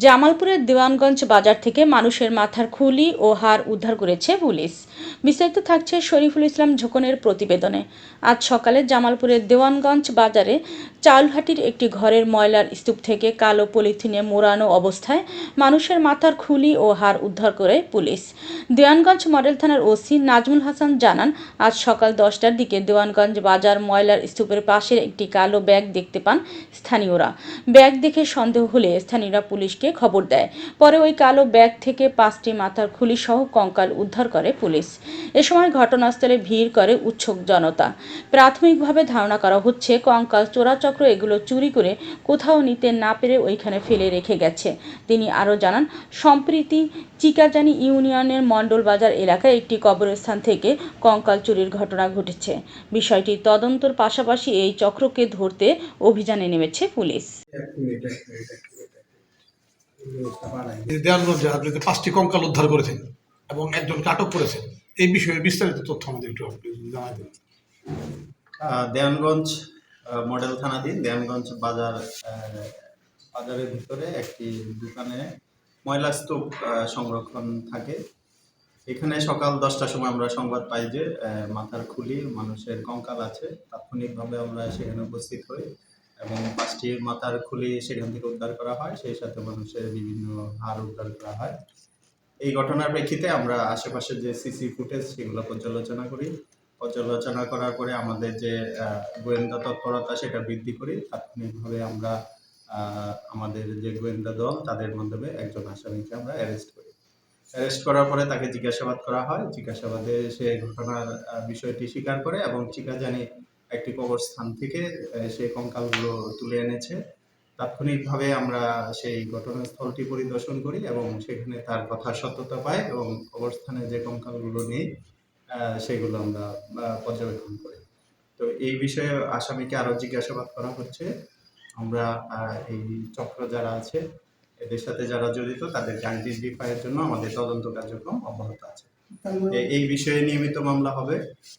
জামালপুরের দেওয়ানগঞ্জ বাজার থেকে মানুষের মাথার খুলি ও হার উদ্ধার করেছে পুলিশ। বিস্তারিত থাকছে শরীফুল ইসলাম ঝোকনের প্রতিবেদনে। আজ সকালে জামালপুরের দেওয়ানগঞ্জ বাজারে চাউলহাটির একটি ঘরের ময়লার স্তূপ থেকে কালো পলিথিনে মোড়ানো অবস্থায় মানুষের মাথার খুলি ও হার উদ্ধার করে পুলিশ। দেওয়ানগঞ্জ মডেল থানার ওসি নাজমুল হাসান জানান, আজ সকাল দশটার দিকে দেওয়ানগঞ্জ বাজার ময়লার স্তূপের পাশের একটি কালো ব্যাগ দেখতে পান স্থানীয়রা। ব্যাগ দেখে সন্দেহ হলে স্থানীয়রা পুলিশকে খবর দেয়। পরে ওই কালো ব্যাগ থেকে পাঁচটি মাথার খুলি সহ কঙ্কাল উদ্ধার করে পুলিশ। এ সময় ঘটনাস্থলে ভিড় করে উৎসুক জনতা। প্রাথমিকভাবে ধারণা করা হচ্ছে, কঙ্কাল, চোরাচক্র এগুলো চুরি করে কোথাও নিতে না পেরে ওইখানে ফেলে রেখে গেছে। তিনি আরও জানান, সম্প্রীতি চিকাজানি ইউনিয়নের মণ্ডল বাজার এলাকায় একটি কবরস্থান থেকে কঙ্কাল চুরির ঘটনা ঘটেছে। বিষয়টি তদন্তর পাশাপাশি এই চক্রকে ধরতে অভিযানে নেমেছে পুলিশ। দেওয়ানগঞ্জে আপনি পাঁচটি কঙ্কাল উদ্ধার করেছেন এবং একজনকে আটক করেছেন এই বিষয়ে বিস্তারিত তথ্য আমাদের একটু জানাই দেওয়ানগঞ্জ আহ, মডেল থানাধীন দেওয়ানগঞ্জ বাজার বাজারের ভিতরে একটি দোকানে ময়লা স্তূপ সংরক্ষণ থাকে। এখানে সকাল দশটার সময় আমরা সংবাদ পাই যে মাথার খুলি মানুষের কঙ্কাল আছে। তাৎক্ষণিকভাবে আমরা সেখানে উপস্থিত হই। এবং পাঁচটি মাথার খুলি সেখান থেকে উদ্ধার করা হয়। সেই সাথে মানুষের বিভিন্ন হার উদ্ধার করা হয়। এই ঘটনার প্রেক্ষিতে আমরা আশেপাশে যে সিসি ফুটেজ সেগুলো পর্যালোচনা করি। পর্যালোচনা করার পরে আমাদের যে গোয়েন্দা তৎপরতা সেটা বৃদ্ধি করি। তাৎক্ষণিকভাবে আমরা আমাদের যে গোয়েন্দা দল, তাদের মাধ্যমে একজন আসামিকে আমরা অ্যারেস্ট করি। অ্যারেস্ট করার পরে তাকে জিজ্ঞাসাবাদ করা হয়। জিজ্ঞাসাবাদে সে ঘটনার বিষয়টি স্বীকার করে এবং চিকাজানি একটি কবরস্থান থেকে সেই কঙ্কালগুলো তুলে এনেছে। তাৎক্ষণিকভাবে আমরা সেই ঘটনাস্থলটি পরিদর্শন করি এবং সেখানে তার কথার সত্যতা পাই এবং কবরস্থানে যে কঙ্কালগুলো নেই সেগুলো আমরা পর্যবেক্ষণ করি। তো এই বিষয়ে আসামিকে আরও জিজ্ঞাসাবাদ করা হচ্ছে। আমরা এই চক্র যারা আছে, এদের সাথে যারা জড়িত তাদেরকে আইডেন্টিফাইয়ের জন্য আমাদের তদন্ত কার্যক্রম অব্যাহত আছে। এই বিষয়ে নিয়মিত মামলা হবে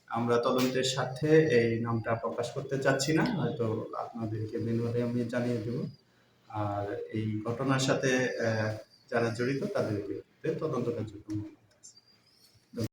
আমরা তদন্তের সাথে এই নামটা প্রকাশ করতে চাচ্ছি না হয়তো আপনাদেরকে মেনুয়ারে আমি জানিয়ে দেব আর এই ঘটনার সাথে যারা জড়িত, তাদেরকে তদন্ত কার্যক্রম।